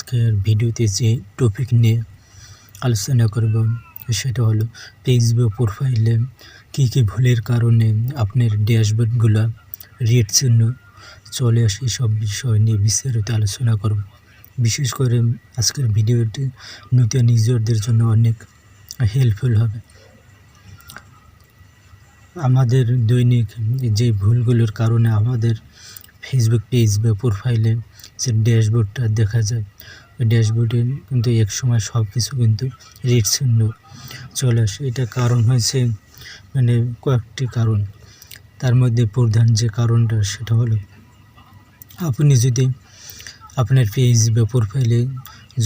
আজকের ভিডিওতে যে টপিক নিয়ে আলোচনা করব, সেটা হলো ফেসবুক প্রোফাইলে কী কী ভুলের কারণে আপনার ড্যাশবোর্ডগুলো রেড চিহ্ন চলে আসে সব বিষয় নিয়ে বিস্তারিত আলোচনা করব। বিশেষ করে আজকের ভিডিওটি নতুন ইউজারদের জন্য অনেক হেল্পফুল হবে। আমাদের দৈনিক যে ভুলগুলোর কারণে আমাদের ফেসবুক পেজ বা প্রোফাইলে যে ড্যাশবোর্ডটা দেখা যায় ড্যাশবোর্ডে কিন্তু এক সময় সব কিছু কিন্তু চিহ্ন চলে আসে, এটা কারণ হয়েছে মানে কয়েকটি কারণ। তার মধ্যে প্রধান যে কারণটা সেটা হলো, আপনি যদি আপনার পেজ বা প্রোফাইলে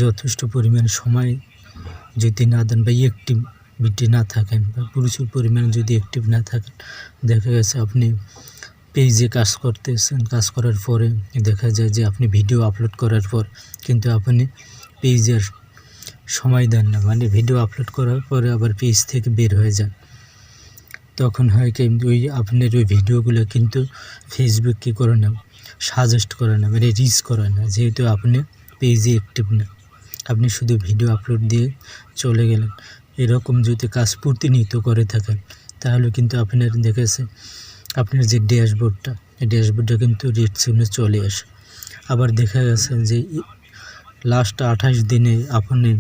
যথেষ্ট পরিমাণ সময় যদি না দেন বা অ্যাক্টিভিটি না থাকেন বা প্রচুর পরিমাণে যদি অ্যাক্টিভ না থাকেন, দেখা গেছে আপনি পেজে কাজ করতেছেন, কাজ করার পরে দেখা যায় যে আপনি ভিডিও আপলোড করার পর কিন্তু আপনি পেজের সময় দেন না। মানে ভিডিও আপলোড করার পরে আবার পেজ থেকে বের হয়ে যান। তখন হয় কি, ওই আপনার ওই ভিডিওগুলো কিন্তু ফেসবুক কী করে না সাজেস্ট করে না মানে রিচ করে না। যেহেতু আপনি পেজে অ্যাক্টিভ না, আপনি শুধু ভিডিও আপলোড দিয়ে চলে গেলেন। এরকম যদি কাজ প্রতিনিয়ত করে থাকেন, তাহলে কিন্তু আপনার দেখেছে আপনার যে ড্যাশবোর্ডটা, এই ড্যাশবোর্ডটা কিন্তু রেড চিহ্নে চলে আসে। আবার দেখা গেছে যে লাস্ট আঠাশ দিনে আপনি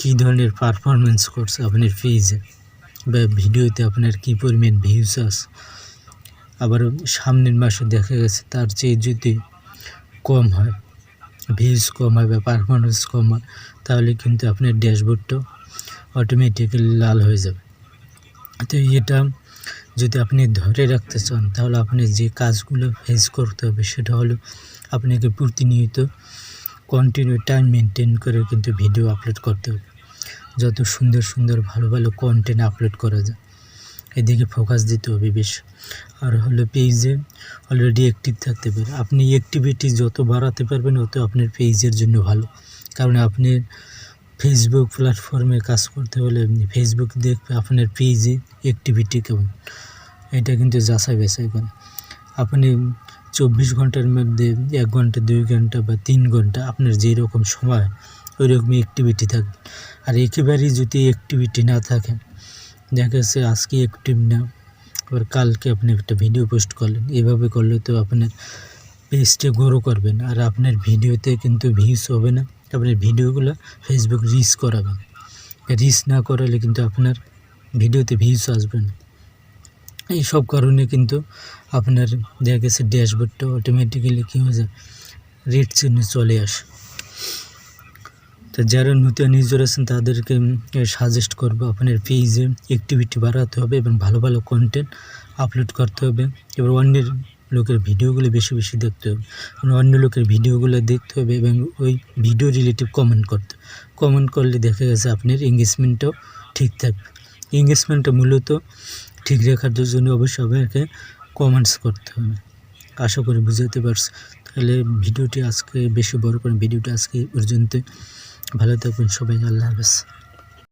কী ধরনের পারফরমেন্স করছে আপনার পেজে বা ভিডিওতে আপনার কী পরিমাণ ভিউজ আছে। আবার সামনের মাসে দেখা গেছে তার চেয়ে যদি কম হয় ভিউজ কম হয় বা পারফরমেন্স কম হয়, তাহলে কিন্তু আপনার ড্যাশবোর্ডটাও অটোমেটিক্যালি লাল হয়ে যাবে। তো এটা যদি আপনি ধরে রাখতে চান, তাহলে আপনি যে কাজগুলো ফেস করতে হবে সেটা হলো আপনাকে প্রতিনিয়ত কন্টিনিউ টাইম মেনটেন করে কিন্তু ভিডিও আপলোড করতে হবে। যত সুন্দর সুন্দর ভালো ভালো কন্টেন্ট আপলোড করা যায়, এদিকে ফোকাস দিতে হবে বেশ। আর হলো পেজে অলরেডি অ্যাক্টিভ থাকতে পারে। আপনি অ্যাক্টিভিটি যত বাড়াতে পারবেন, অত আপনার পেজের জন্য ভালো। কারণ আপনি ফেসবুক প্ল্যাটফর্মে কাজ করতে হলে ফেসবুক দেখবে আপনার পেজে অ্যাক্টিভিটি কেমন। এটা কিন্তু যাচাই বাছাই করে। আপনি চব্বিশ ঘণ্টার মধ্যে এক ঘণ্টা, দুই ঘণ্টা বা তিন ঘণ্টা আপনার যেই রকম সময় ওই রকমই অ্যাক্টিভিটি থাকবে। আর একেবারেই যদি অ্যাক্টিভিটি না থাকে, দেখা যাচ্ছে আজকে অ্যাক্টিভ না, আবার কালকে আপনি একটা ভিডিও পোস্ট করলেন, এভাবে করলে তো আপনার পেজটা গ্রো করবেন আর আপনার ভিডিওতে কিন্তু ভিউজ হবে না। আপনার ভিডিওগুলো ফেসবুক রিচ করাবেন। রিচ না করালে কিন্তু আপনার ভিডিওতে ভিউজ আসবে না। এই সব কারণে কিন্তু আপনার দেখা গেছে ড্যাশবোর্ডটা অটোমেটিক্যালি কী হয়ে যায় রেড চিহ্ন চলে আসে। তো যারা নতুন ইউজার আছেন, তাদেরকে সাজেস্ট করব আপনার পেজে অ্যাক্টিভিটি বাড়াতে হবে এবং ভালো ভালো কন্টেন্ট আপলোড করতে হবে। এবার অন্যের লোকের ভিডিওগুলো বেশি বেশি দেখতে হবে। অন্য লোকের ভিডিওগুলো দেখতে হবে এবং ওই ভিডিও রিলেটিভ কমেন্ট করতে। কমেন্ট করলে দেখা গেছে আপনার এঙ্গেজমেন্টটাও ঠিক থাকবে। এঙ্গেজমেন্টটা মূলত ঠিক রাখার জন্য অবশ্যই আপনাকে কমেন্টস করতে হবে। আশা করি বুঝাতে পারছি। তাহলে ভিডিওটি আজকে বেশি বড় করে ভিডিওটি আজকে পর্যন্ত ভালো থাকবেন সবাই, আল্লাহ হাফেজ।